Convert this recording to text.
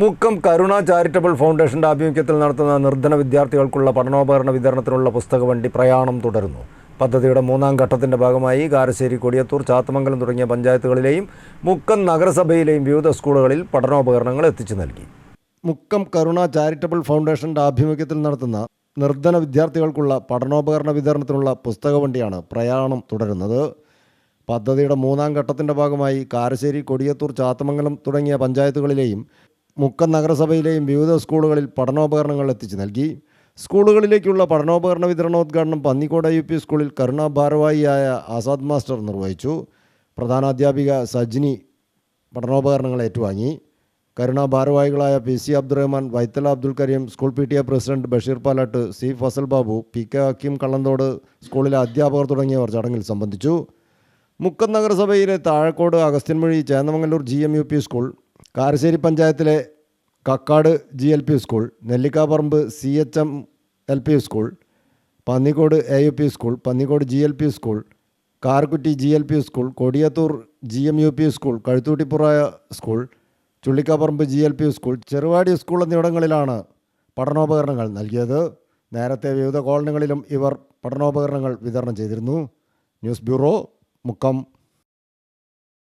മുക്കം കരുണ charitable ഫൗണ്ടേഷന്റെ ആഭിമുഖ്യത്തിൽ നടത്തുന്ന നിർധന വിദ്യാർത്ഥികൾക്കുള്ള പഠനോപകരണ വിതരണത്തിനുള്ള പുസ്തക വണ്ടി പ്രയാണം തുടരുന്നു. പദ്ധതിയുടെ മൂന്നാം ഘട്ടത്തിന്റെ ഭാഗമായി കാരശ്ശേരി കൊടിയത്തൂർ ചാത്തമംഗലം തുടങ്ങിയ പഞ്ചായത്തുകളിലെയും മുക്കം നഗരസഭയിലെയും വിവിധ സ്കൂളുകളിൽ പഠനോപകരണങ്ങൾ എത്തിച്ചു നൽകി. മുക്കം കരുണ ചാരിറ്റബിൾ ഫൗണ്ടേഷന്റെ ആഭിമുഖ്യത്തിൽ നടത്തുന്ന നിർധന വിദ്യാർത്ഥികൾക്കുള്ള പഠനോപകരണ വിതരണത്തിനുള്ള പുസ്തക വണ്ടിയാണ് പ്രയാണം തുടരുന്നത്. പദ്ധതിയുടെ മൂന്നാം ഘട്ടത്തിന്റെ ഭാഗമായി കാരശ്ശേരി കൊടിയത്തൂർ ചാത്തമംഗലം തുടങ്ങിയ പഞ്ചായത്തുകളിലെയും മുക്കം നഗരസഭയിലെയും വിവിധ സ്കൂളുകളിൽ പഠനോപകരണങ്ങൾ എത്തിച്ചു നൽകി. സ്കൂളുകളിലേക്കുള്ള പഠനോപകരണ വിതരണോദ്ഘാടനം പന്നിക്കോട് യു പി സ്കൂളിൽ കരുണാഭാരവാഹിയായ ആസാദ് മാസ്റ്റർ നിർവഹിച്ചു. പ്രധാനാധ്യാപിക സജ്നി പഠനോപകരണങ്ങൾ ഏറ്റുവാങ്ങി. കരുണാഭാരവാഹികളായ P C Abdurahman Vaithala Abdul Kareem school P T A president Basheer Palatt C Fasal Babu P K Hakeem Kallanthode സ്കൂളിലെ അധ്യാപകർ തുടങ്ങിയവർ ചടങ്ങിൽ സംബന്ധിച്ചു. മുക്കം നഗരസഭയിലെ Thazhakode Agasthyanmuzhi Chennamangalur G M U P school Karassery പഞ്ചായത്തിലെ Kakkad G L P school Nellikkaparamba C H M L P school Pannikode A U P school Pannikode G L P school Karkutty G L P school Kodiyathur G M U P school Kazhuthoottippura school Chullikkaparamba G L P school Cheruvadi school എന്നിവിടങ്ങളിലാണ് പഠനോപകരണങ്ങൾ നൽകിയത്. നേരത്തെ വിവിധ കോളനികളിലും ഇവർ പഠനോപകരണങ്ങൾ വിതരണം ചെയ്തിരുന്നു. News bureau Mukkam.